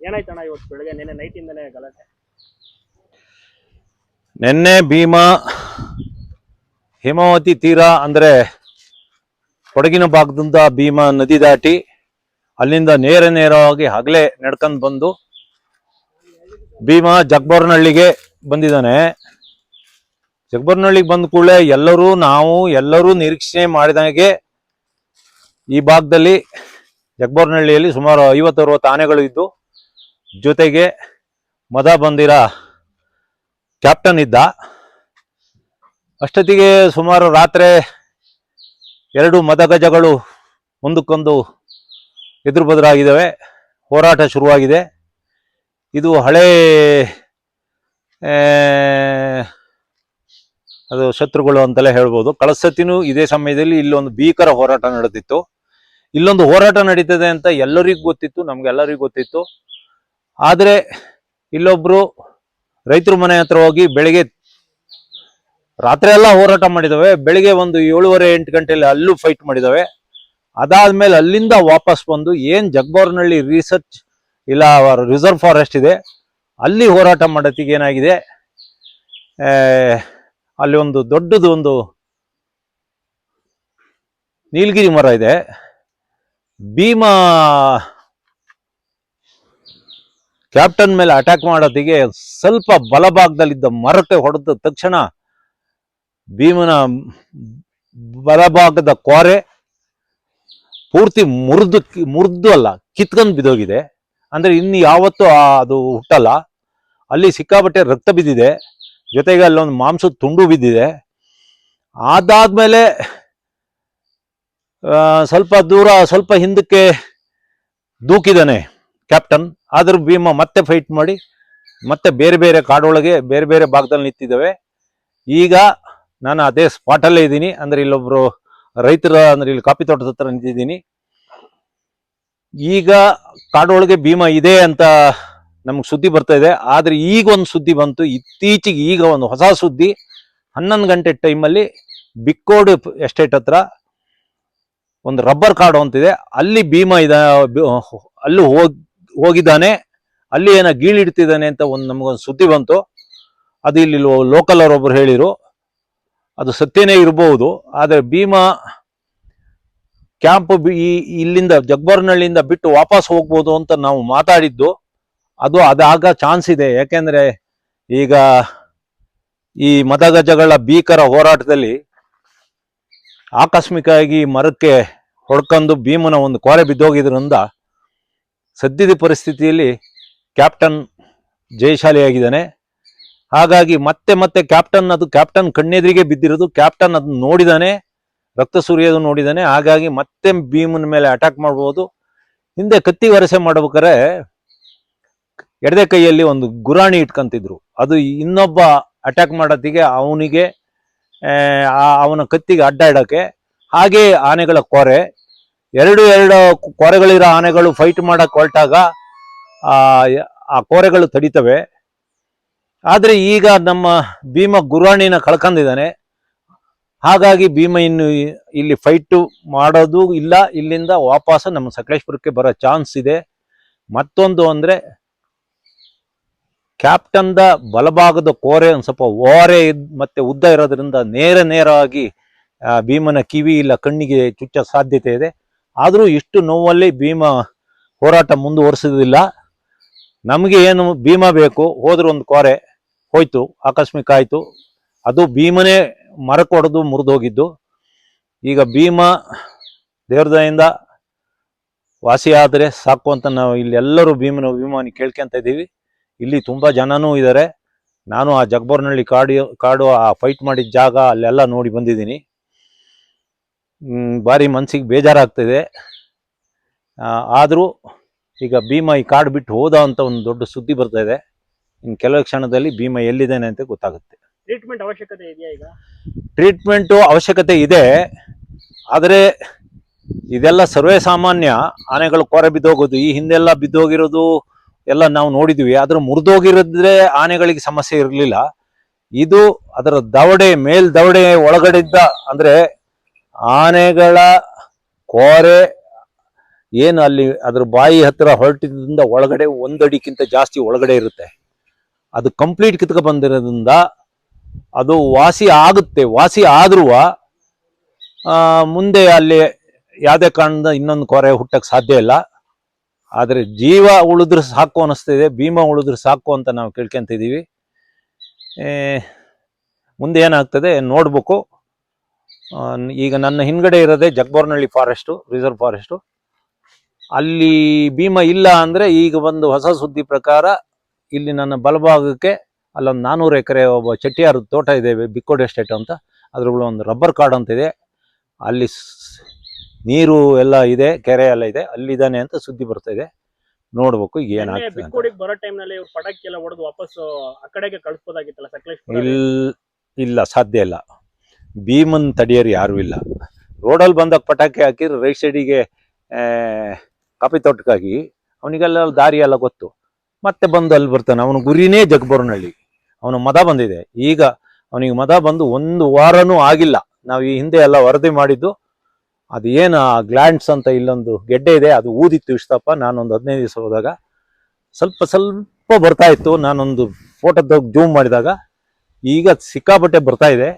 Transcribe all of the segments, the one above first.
ಏನಾಯ್ತಣ್ಣ ಇವತ್ತು ಬೆಳಗ್ಗೆ? ನೆನ್ನೆ ಇಂದನೇ ಗಲಾಟೆ. ನಿನ್ನೆ ಭೀಮಾ, ಹೇಮಾವತಿ ತೀರ ಅಂದ್ರೆ ಕೊಡಗಿನ ಭಾಗದಿಂದ ಭೀಮಾ ನದಿ ದಾಟಿ ಅಲ್ಲಿಂದ ನೇರ ನೇರವಾಗಿ ಹಗಲೇ ನಡ್ಕೊಂಡು ಬಂದು ಭೀಮಾ ಜಗ್ಬರ್ನಹಳ್ಳಿಗೆ ಬಂದಿದ್ದಾನೆ. ಜಗ್ಬರ್ನಹಳ್ಳಿಗೆ ಬಂದ ಕೂಡಲೇ ಎಲ್ಲರೂ ನಾವು ಎಲ್ಲರೂ ನಿರೀಕ್ಷಣೆ ಮಾಡಿದಾಗೆ ಈ ಭಾಗದಲ್ಲಿ ಜಗ್ಬರ್ನಹಳ್ಳಿಯಲ್ಲಿ ಸುಮಾರು ಐವತ್ತರವತ್ತು ಆನೆಗಳು ಇದ್ದು ಜೊತೆಗೆ ಮದ ಬಂದಿರ ಕ್ಯಾಪ್ಟನ್ ಇದ್ದ. ಅಷ್ಟೊತ್ತಿಗೆ ಸುಮಾರು ರಾತ್ರಿ ಎರಡು ಮದಗಜಗಳು ಒಂದಕ್ಕೊಂದು ಎದುರು ಬದುರಾಗಿದ್ದಾವೆ ಹೋರಾಟ ಶುರುವಾಗಿದೆ. ಇದು ಹಳೇ ಅದು ಶತ್ರುಗಳು ಅಂತಲೇ ಹೇಳ್ಬೋದು. ಕಳಸತಿನೂ ಇದೇ ಸಮಯದಲ್ಲಿ ಇಲ್ಲೊಂದು ಭೀಕರ ಹೋರಾಟ ನಡೆದಿತ್ತು. ಇಲ್ಲೊಂದು ಹೋರಾಟ ನಡೀತದೆ ಅಂತ ಎಲ್ಲರಿಗೂ ಗೊತ್ತಿತ್ತು, ನಮ್ಗೆಲ್ಲರಿಗೂ ಗೊತ್ತಿತ್ತು. ಆದರೆ ಇಲ್ಲೊಬ್ರು ರೈತರು ಮನೆ ಹತ್ರ ಹೋಗಿ ಬೆಳಿಗ್ಗೆ ರಾತ್ರಿ ಎಲ್ಲ ಹೋರಾಟ ಮಾಡಿದಾವೆ. ಬೆಳಿಗ್ಗೆ ಒಂದು ಏಳುವರೆ ಎಂಟು ಗಂಟೆಯಲ್ಲಿ ಅಲ್ಲೂ ಫೈಟ್ ಮಾಡಿದಾವೆ. ಅದಾದ್ಮೇಲೆ ಅಲ್ಲಿಂದ ವಾಪಸ್ ಬಂದು ಏನ್ ಜಗ್ಬೋರ್ನಹಳ್ಳಿ ರಿಸರ್ಚ್ ಇಲ್ಲ ರಿಸರ್ವ್ ಫಾರೆಸ್ಟ್ ಇದೆ, ಅಲ್ಲಿ ಹೋರಾಟ ಮಾಡೋತ್ತಿಗೆ ಏನಾಗಿದೆ? ಅಲ್ಲಿ ಒಂದು ದೊಡ್ಡದು ಒಂದು ನೀಲಗಿರಿ ಮರ ಇದೆ. ಭೀಮಾ ಕ್ಯಾಪ್ಟನ್ ಮೇಲೆ ಅಟ್ಯಾಕ್ ಮಾಡೋದಿಗೆ ಸ್ವಲ್ಪ ಬಲಭಾಗದಲ್ಲಿದ್ದ ಮರಕ್ಕೆ ಹೊಡೆದ ತಕ್ಷಣ ಭೀಮನ ಬಲಭಾಗದ ಕೋರೆ ಪೂರ್ತಿ ಮುರಿದು ಮುರಿದು ಅಲ್ಲ, ಕಿತ್ಕೊಂಡು ಬಿದ್ದೋಗಿದೆ. ಅಂದರೆ ಇನ್ನು ಯಾವತ್ತೂ ಅದು ಹುಟ್ಟಲ್ಲ. ಅಲ್ಲಿ ಸಿಕ್ಕಾಪಟ್ಟೆ ರಕ್ತ ಬಿದ್ದಿದೆ. ಜೊತೆಗೆ ಅಲ್ಲೊಂದು ಮಾಂಸದ ತುಂಡು ಬಿದ್ದಿದೆ. ಅದಾದಮೇಲೆ ಸ್ವಲ್ಪ ದೂರ, ಸ್ವಲ್ಪ ಹಿಂದಕ್ಕೆ ದೂಕಿದಾನೆ. ಕ್ಯಾಪ್ಟನ್ ಆದರೂ ಭೀಮ ಮತ್ತೆ ಫೈಟ್ ಮಾಡಿ, ಮತ್ತೆ ಬೇರೆ ಬೇರೆ ಕಾಡೊಳಗೆ ಬೇರೆ ಬೇರೆ ಭಾಗದಲ್ಲಿ ನಿಂತಿದ್ದಾವೆ. ಈಗ ನಾನು ಅದೇ ಸ್ಪಾಟಲ್ಲೇ ಇದ್ದೀನಿ. ಅಂದ್ರೆ ಇಲ್ಲೊಬ್ಬರು ರೈತರ, ಅಂದ್ರೆ ಇಲ್ಲಿ ಕಾಫಿ ತೋಟದ ಹತ್ರ ನಿಂತಿದ್ದೀನಿ. ಈಗ ಕಾಡೊಳಗೆ ಭೀಮ ಇದೆ ಅಂತ ನಮ್ಗೆ ಸುದ್ದಿ ಬರ್ತಾ ಇದೆ. ಆದ್ರೆ ಈಗ ಒಂದು ಸುದ್ದಿ ಬಂತು. ಇತ್ತೀಚೆಗೆ ಈಗ ಒಂದು ಹೊಸ ಸುದ್ದಿ. ಹನ್ನೊಂದು ಗಂಟೆ ಟೈಮಲ್ಲಿ ಬಿಕ್ಕೋಡು ಎಸ್ಟೇಟ್ ಹತ್ರ ಒಂದು ರಬ್ಬರ್ ಕಾಡು ಅಂತಿದೆ. ಅಲ್ಲಿ ಭೀಮ ಇದ ಅಲ್ಲೂ ಹೋಗ್ ಹೋಗಿದ್ದಾನೆ, ಅಲ್ಲಿ ಏನೋ ಗೀಳಿಡ್ತಿದ್ದಾನೆ ಅಂತ ಒಂದು ನಮಗೊಂದು ಸುದ್ದಿ ಬಂತು. ಅದು ಇಲ್ಲಿ ಲೋಕಲ್ ಅವರೊಬ್ಬರು ಹೇಳಿರು. ಅದು ಸತ್ಯನೇ ಇರಬಹುದು ಆದರೆ ಭೀಮಾ ಕ್ಯಾಂಪ್ ಇಲ್ಲಿಂದ ಜಗ್ಬರ್ನಹಳ್ಳಿಯಿಂದ ಬಿಟ್ಟು ವಾಪಸ್ ಹೋಗ್ಬೋದು ಅಂತ ನಾವು ಮಾತಾಡಿದ್ದು. ಅದು ಅದಾಗ ಚಾನ್ಸ್ ಇದೆ, ಯಾಕೆಂದ್ರೆ ಈಗ ಈ ಮದಗಜಗಳ ಭೀಕರ ಹೋರಾಟದಲ್ಲಿ ಆಕಸ್ಮಿಕವಾಗಿ ಮರಕ್ಕೆ ಹೊಡ್ಕೊಂಡು ಭೀಮನ ಒಂದು ಕೊರೆ ಬಿದ್ದೋಗಿದ್ರಿಂದ ಸದ್ಯದ ಪರಿಸ್ಥಿತಿಯಲ್ಲಿ ಕ್ಯಾಪ್ಟನ್ ಜಯಶಾಲಿಯಾಗಿದ್ದಾನೆ. ಹಾಗಾಗಿ ಮತ್ತೆ ಮತ್ತೆ ಕ್ಯಾಪ್ಟನ್ ಅದು ಕ್ಯಾಪ್ಟನ್ ಕಣ್ಣೆದುರಿಗೆ ಬಿದ್ದಿರೋದು, ಕ್ಯಾಪ್ಟನ್ ಅದನ್ನ ನೋಡಿದಾನೆ, ರಕ್ತ ಸುರಿಯೋದು ನೋಡಿದಾನೆ. ಹಾಗಾಗಿ ಮತ್ತೆ ಭೀಮನ ಮೇಲೆ ಅಟ್ಯಾಕ್ ಮಾಡ್ಬೋದು. ಹಿಂದೆ ಕತ್ತಿ ವರಸೆ ಮಾಡ್ಬೇಕಾರೆ ಎಡದೆ ಕೈಯಲ್ಲಿ ಒಂದು ಗುರಾಣಿ ಇಟ್ಕೊಂತಿದ್ರು. ಅದು ಇನ್ನೊಬ್ಬ ಅಟ್ಯಾಕ್ ಮಾಡೋತ್ತಿಗೆ ಅವನಿಗೆ ಅವನ ಕತ್ತಿಗೆ ಅಡ್ಡ ಇಡೋಕೆ ಹಾಗೆ ಆನೆಗಳ ಕೊರೆ. ಎರಡು ಎರಡು ಕೊರೆಗಳಿರೋ ಆನೆಗಳು ಫೈಟ್ ಮಾಡಕ್ಕೆ ಹೊರಟಾಗ ಆ ಕೋರೆಗಳು ತಡಿತವೆ. ಆದರೆ ಈಗ ನಮ್ಮ ಭೀಮ ಗುರುವಾಣಿನ ಕಳ್ಕೊಂಡಿದ್ದಾನೆ. ಹಾಗಾಗಿ ಭೀಮ ಇನ್ನು ಇಲ್ಲಿ ಫೈಟು ಮಾಡೋದು ಇಲ್ಲ. ಇಲ್ಲಿಂದ ವಾಪಸ್ ನಮ್ಮ ಸಕಲೇಶ್ಪುರಕ್ಕೆ ಬರೋ ಚಾನ್ಸ್ ಇದೆ. ಮತ್ತೊಂದು ಅಂದರೆ ಕ್ಯಾಪ್ಟನ್ದ ಬಲಭಾಗದ ಕೋರೆ ಒಂದು ಸ್ವಲ್ಪ ಓರೆ ಮತ್ತೆ ಉದ್ದ ಇರೋದ್ರಿಂದ ನೇರ ನೇರವಾಗಿ ಭೀಮನ ಕಿವಿ ಇಲ್ಲ ಕಣ್ಣಿಗೆ ಚುಚ್ಚ ಸಾಧ್ಯತೆ ಇದೆ. ಆದರೂ ಇಷ್ಟು ನೋವಲ್ಲಿ ಭೀಮ ಹೋರಾಟ ಮುಂದುವರಿಸೋದಿಲ್ಲ ನಮಗೆ ಏನು ಭೀಮ ಬೇಕು? ಹೋದ್ರೆ ಒಂದು ಕೋರೆ ಹೋಯ್ತು, ಆಕಸ್ಮಿಕ ಆಯಿತು. ಅದು ಭೀಮನೇ ಮರಕ್ಕೆ ಮುರಿದೋಗಿದ್ದು ಈಗ ಭೀಮ ದೇವ್ರದಯಿಂದ ವಾಸಿಯಾದರೆ ಸಾಕು ಅಂತ ನಾವು ಇಲ್ಲಿ ಎಲ್ಲರೂ ಭೀಮನ ಅಭಿಮಾನಿ ಕೇಳ್ಕೊಂತ ಇದ್ದೀವಿ. ಇಲ್ಲಿ ತುಂಬ ಜನನೂ ಇದ್ದಾರೆ ನಾನು ಆ ಜಗ್ಬೋರ್ನಹಳ್ಳಿ ಕಾಡು ಕಾಡು ಆ ಫೈಟ್ ಮಾಡಿದ ಜಾಗ ಅಲ್ಲೆಲ್ಲ ನೋಡಿ ಬಂದಿದ್ದೀನಿ. ಭಾರಿ ಮನಸ್ಸಿಗೆ ಬೇಜಾರಾಗ್ತಿದೆ. ಆದರೂ ಈಗ ಭೀಮ ಈ ಕಾಡು ಬಿಟ್ಟು ಹೋದ ಅಂತ ಒಂದು ದೊಡ್ಡ ಸುದ್ದಿ ಬರ್ತಾ ಇದೆ. ಇನ್ನು ಕೆಲವು ಕ್ಷಣದಲ್ಲಿ ಭೀಮ ಎಲ್ಲಿದ್ದಾನೆ ಅಂತ ಗೊತ್ತಾಗುತ್ತೆ. ಟ್ರೀಟ್ಮೆಂಟ್ ಅವಶ್ಯಕತೆ ಇದೆಯಾ ಈಗ? ಟ್ರೀಟ್ಮೆಂಟು ಅವಶ್ಯಕತೆ ಇದೆ. ಆದರೆ ಇದೆಲ್ಲ ಸರ್ವೇ ಸಾಮಾನ್ಯ. ಆನೆಗಳು ಕೊರೆ ಬಿದ್ದೋಗೋದು ಈ ಹಿಂದೆಲ್ಲ ಬಿದ್ದೋಗಿರೋದು ಎಲ್ಲ ನಾವು ನೋಡಿದ್ವಿ. ಆದ್ರೆ ಮುರಿದೋಗಿರೋದ್ರೆ ಆನೆಗಳಿಗೆ ಸಮಸ್ಯೆ ಇರಲಿಲ್ಲ. ಇದು ಅದರ ದವಡೆ ಮೇಲ್ ದವಡೆ ಒಳಗಡೆ ಇದ್ದ ಅಂದ್ರೆ ಆನೆಗಳ ಕೋರೆ ಏನು ಅಲ್ಲಿ ಅದ್ರ ಬಾಯಿ ಹತ್ರ ಹೊರಟಿದ್ದರಿಂದ ಒಳಗಡೆ ಒಂದಡಿಕ್ಕಿಂತ ಜಾಸ್ತಿ ಒಳಗಡೆ ಇರುತ್ತೆ. ಅದು ಕಂಪ್ಲೀಟ್ ಕಿತ್ಕ ಬಂದಿರೋದ್ರಿಂದ ಅದು ವಾಸಿ ಆಗುತ್ತೆ. ವಾಸಿ ಆದ್ರೂ ಮುಂದೆ ಅಲ್ಲಿ ಯಾವುದೇ ಕಾರಣದ ಇನ್ನೊಂದು ಕೊರೆ ಹುಟ್ಟಕ್ಕೆ ಸಾಧ್ಯ ಇಲ್ಲ. ಆದರೆ ಜೀವ ಉಳಿದ್ರೆ ಸಾಕು ಅನ್ನಿಸ್ತಿದೆ ಭೀಮ ಉಳಿದ್ರೆ ಸಾಕು ಅಂತ ನಾವು ಕೇಳ್ಕೊಂತಿದ್ದೀವಿ ಮುಂದೆ ಏನಾಗ್ತದೆ ನೋಡ್ಬೇಕು. ಈಗ ನನ್ನ ಹಿಂದ್ಗಡೆ ಇರೋದೇ ಜಗ್ಬೋರ್ನಹಳ್ಳಿ ಫಾರೆಸ್ಟು ರಿಸರ್ವ್ ಫಾರೆಸ್ಟು. ಅಲ್ಲಿ ಭೀಮ ಇಲ್ಲ ಅಂದ್ರೆ ಈಗ ಒಂದು ಹೊಸ ಸುದ್ದಿ ಪ್ರಕಾರ ಇಲ್ಲಿ ನನ್ನ ಬಲಭಾಗಕ್ಕೆ ಅಲ್ಲೊಂದು ನಾನ್ನೂರು ಎಕರೆ ಒಬ್ಬ ಚಟ್ಟಿಯಾರ ತೋಟ ಇದೆ ಬಿಕ್ಕೋಡ್ ಎಸ್ಟೇಟ್ ಅಂತ. ಅದ್ರೊಳಗೆ ಒಂದು ರಬ್ಬರ್ ಕಾರ್ಡ್ ಅಂತ ಇದೆ. ಅಲ್ಲಿ ನೀರು ಎಲ್ಲ ಇದೆ ಕೆರೆ ಎಲ್ಲ ಇದೆ ಅಲ್ಲಿದ್ದಾನೆ ಅಂತ ಸುದ್ದಿ ಬರ್ತಾ ಇದೆ. ನೋಡ್ಬೇಕು ಏನಾಗ್ತದೆ ಅಂತ. ಬಿಕ್ಕೋಡಿಗೆ ಬರೋ ಟೈಮ್ನಲ್ಲಿ ಇವ್ರು ಪಟಾಕಿ ಎಲ್ಲ ಹೊಡೆದು ವಾಪಸ್ ಆ ಕಡೆಗೆ ಕಳಿಸ್ಬೋದಾಗಿತ್ತಲ್ಲ ಸಕಲೇಶ್ಪುರ ಇಲ್ಲ ಸಾಧ್ಯ ಇಲ್ಲ. ಭೀಮನ್ ತಡೆಯೋರು ಯಾರು ಇಲ್ಲ. ರೋಡಲ್ಲಿ ಬಂದಾಗ ಪಟಾಕಿ ಹಾಕಿ ರೈಟ್ ಸೈಡಿಗೆ ಕಾಫಿ ತೋಟಕ್ಕಾಗಿ ಅವನಿಗೆಲ್ಲ ದಾರಿ ಎಲ್ಲ ಗೊತ್ತು. ಮತ್ತೆ ಬಂದು ಅಲ್ಲಿ ಬರ್ತಾನೆ. ಅವನ ಗುರಿನೇ ಜಗ್ಬರ್ನಹಳ್ಳಿ ಅವನ ಮದ ಬಂದಿದೆ. ಈಗ ಅವನಿಗೆ ಮದ ಬಂದು ಒಂದು ವಾರನೂ ಆಗಿಲ್ಲ. ನಾವು ಈ ಹಿಂದೆ ಎಲ್ಲ ವರದಿ ಮಾಡಿದ್ದು, ಅದು ಏನು ಆ ಗ್ಲ್ಯಾಂಡ್ಸ್ ಅಂತ ಇಲ್ಲೊಂದು ಗೆಡ್ಡೆ ಇದೆ, ಅದು ಊದಿತ್ತು ಇಷ್ಟಪ್ಪ. ನಾನೊಂದು ಹದಿನೈದು ದಿವಸ ಹೋದಾಗ ಸ್ವಲ್ಪ ಸ್ವಲ್ಪ ಬರ್ತಾ ಇತ್ತು. ನಾನೊಂದು ಫೋಟೋದಾಗ ಜೂಮ್ ಮಾಡಿದಾಗ ಈಗ ಸಿಕ್ಕಾಪಟ್ಟೆ ಬರ್ತಾ ಇದೆ.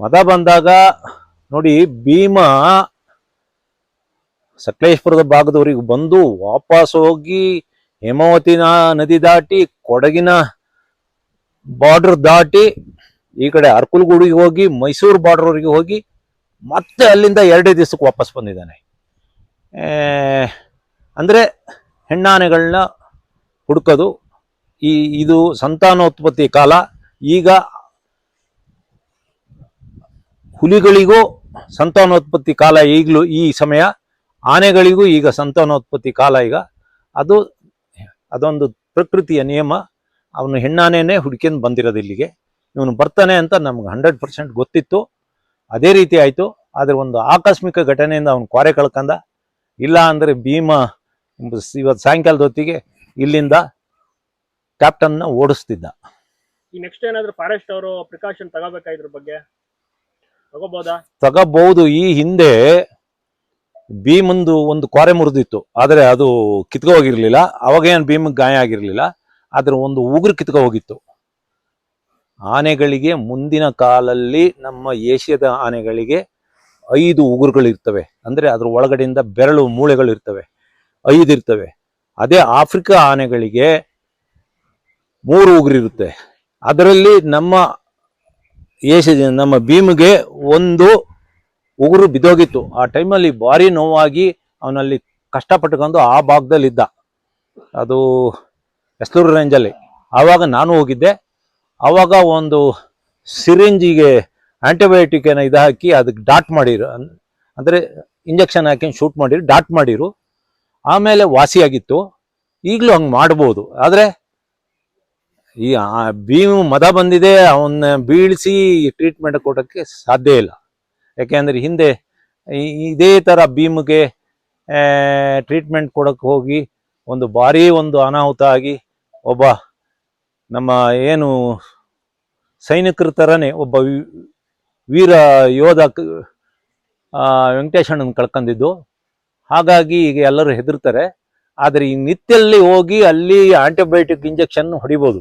ಮದ ಬಂದಾಗ ನೋಡಿ ಭೀಮ ಸಕಲೇಶ್ಪುರದ ಭಾಗದವರಿಗೆ ಬಂದು ವಾಪಸ್ ಹೋಗಿ ಹೇಮಾವತಿ ನದಿ ದಾಟಿ ಕೊಡಗಿನ ಬಾರ್ಡರ್ ದಾಟಿ ಈ ಕಡೆ ಅರ್ಕುಲ್ಗೂಡಿಗೆ ಹೋಗಿ, ಮೈಸೂರು ಬಾರ್ಡರ್ವರೆಗೆ ಹೋಗಿ ಮತ್ತೆ ಅಲ್ಲಿಂದ ಎರಡೇ ದಿವಸಕ್ಕೆ ವಾಪಸ್ ಬಂದಿದ್ದಾನೆ. ಅಂದ್ರೆ ಹೆಣ್ಣಾನೆಗಳನ್ನ ಹುಡುಕೋದು, ಈ ಇದು ಸಂತಾನೋತ್ಪತ್ತಿ ಕಾಲ, ಈಗ ಹುಲಿಗಳಿಗೂ ಸಂತಾನೋತ್ಪತ್ತಿ ಕಾಲ ಈಗಲೂ ಈ ಸಮಯ, ಆನೆಗಳಿಗೂ ಈಗ ಸಂತಾನೋತ್ಪತ್ತಿ ಕಾಲ ಈಗ. ಅದು ಅದೊಂದು ಪ್ರಕೃತಿಯ ನಿಯಮ. ಅವನು ಹೆಣ್ಣಾನೆನೇ ಹುಡ್ಕೊಂಡು ಬಂದಿರೋದು ಇಲ್ಲಿಗೆ. ಇವನು ಬರ್ತಾನೆ ಅಂತ ನಮ್ಗೆ ಹಂಡ್ರೆಡ್ ಪರ್ಸೆಂಟ್ ಗೊತ್ತಿತ್ತು. ಅದೇ ರೀತಿ ಆಯಿತು. ಆದರೆ ಒಂದು ಆಕಸ್ಮಿಕ ಘಟನೆಯಿಂದ ಅವನು ಕ್ವಾರೆ ಕಳ್ಕಂದ. ಇಲ್ಲ ಅಂದರೆ ಭೀಮ ಇವತ್ತು ಸಾಯಂಕಾಲದ ಹೊತ್ತಿಗೆ ಇಲ್ಲಿಂದ ಕ್ಯಾಪ್ಟನ್ನ ಓಡಿಸ್ತಿದ್ದ. ಈ ನೆಕ್ಸ್ಟ್ ಏನಾದರೂ ಫಾರೆಸ್ಟ್ ಅವರು ಪ್ರಿಕಾಷನ್ ತಗೋಬೇಕಾ ಇದ್ರ ಬಗ್ಗೆ? ತಗಬಹುದು. ಈ ಹಿಂದೆ ಭೀಮಂದು ಒಂದು ಕ್ವಾರೆ ಮುರಿದಿತ್ತು. ಆದರೆ ಅದು ಕಿತ್ಕೊ ಹೋಗಿರ್ಲಿಲ್ಲ ಅವಾಗ ಏನು ಭೀಮ್ ಗಾಯ ಆಗಿರ್ಲಿಲ್ಲ. ಆದ್ರೆ ಒಂದು ಉಗುರು ಕಿತ್ಕೊ ಹೋಗಿತ್ತು ಆನೆಗಳಿಗೆ ಮುಂದಿನ ಕಾಲಲ್ಲಿ ನಮ್ಮ ಏಷ್ಯಾದ ಆನೆಗಳಿಗೆ ಐದು ಉಗುರುಗಳು ಇರ್ತವೆ ಅಂದ್ರೆ ಅದ್ರ ಒಳಗಡೆಯಿಂದ ಬೆರಳು ಮೂಳೆಗಳು ಇರ್ತವೆ ಐದು ಇರ್ತವೆ. ಅದೇ ಆಫ್ರಿಕಾ ಆನೆಗಳಿಗೆ ಮೂರು ಉಗುರು ಇರುತ್ತೆ ಅದರಲ್ಲಿ ನಮ್ಮ ಏಷ್ಯದ ನಮ್ಮ ಭೀಮಿಗೆ ಒಂದು ಉಗುರು ಬಿದ್ದೋಗಿತ್ತು. ಆ ಟೈಮಲ್ಲಿ ಭಾರಿ ನೋವಾಗಿ ಅವನಲ್ಲಿ ಕಷ್ಟಪಟ್ಟುಕೊಂಡು ಆ ಭಾಗದಲ್ಲಿ ಇದ್ದ ಅದು ಎಸ್ಲೂರು ರೇಂಜಲ್ಲಿ. ಆವಾಗ ನಾನು ಹೋಗಿದ್ದೆ. ಆವಾಗ ಒಂದು ಸಿರಿಂಜಿಗೆ ಆ್ಯಂಟಿಬಯೋಟಿಕ್ ಏನೋ ಇದು ಹಾಕಿ ಅದಕ್ಕೆ ಡಾಟ್ ಮಾಡಿರು. ಅಂದ್ರೆ ಇಂಜೆಕ್ಷನ್ ಹಾಕಿ ಶೂಟ್ ಮಾಡಿರು, ಡಾಟ್ ಮಾಡಿರು. ಆಮೇಲೆ ವಾಸಿಯಾಗಿತ್ತು. ಈಗಲೂ ಹಂಗೆ ಮಾಡ್ಬೋದು. ಆದರೆ ಈ ಭೀಮ್ ಮದ ಬಂದಿದೆ, ಅವನ್ನ ಬೀಳಿಸಿ ಟ್ರೀಟ್ಮೆಂಟ್ ಕೊಡೋಕ್ಕೆ ಸಾಧ್ಯ ಇಲ್ಲ. ಯಾಕೆಂದ್ರೆ ಹಿಂದೆ ಇದೇ ತರ ಭೀಮ್ಗೆ ಟ್ರೀಟ್ಮೆಂಟ್ ಕೊಡಕ್ಕೆ ಹೋಗಿ ಒಂದು ಭಾರಿ ಒಂದು ಅನಾಹುತ ಆಗಿ ಒಬ್ಬ ನಮ್ಮ ಏನು ಸೈನಿಕರ ಥರನೇ ಒಬ್ಬ ವೀರ ಯೋಧ ವೆಂಕಟೇಶಣ್ಣನ ಕಳ್ಕೊಂಡಿದ್ದು ಹಾಗಾಗಿ ಈಗ ಎಲ್ಲರೂ ಹೆದರ್ತಾರೆ. ಆದರೆ ಈ ನಿತ್ಯಲ್ಲಿ ಹೋಗಿ ಅಲ್ಲಿ ಆಂಟಿಬಯೋಟಿಕ್ ಇಂಜೆಕ್ಷನ್ ಹೊಡಿಬೋದು.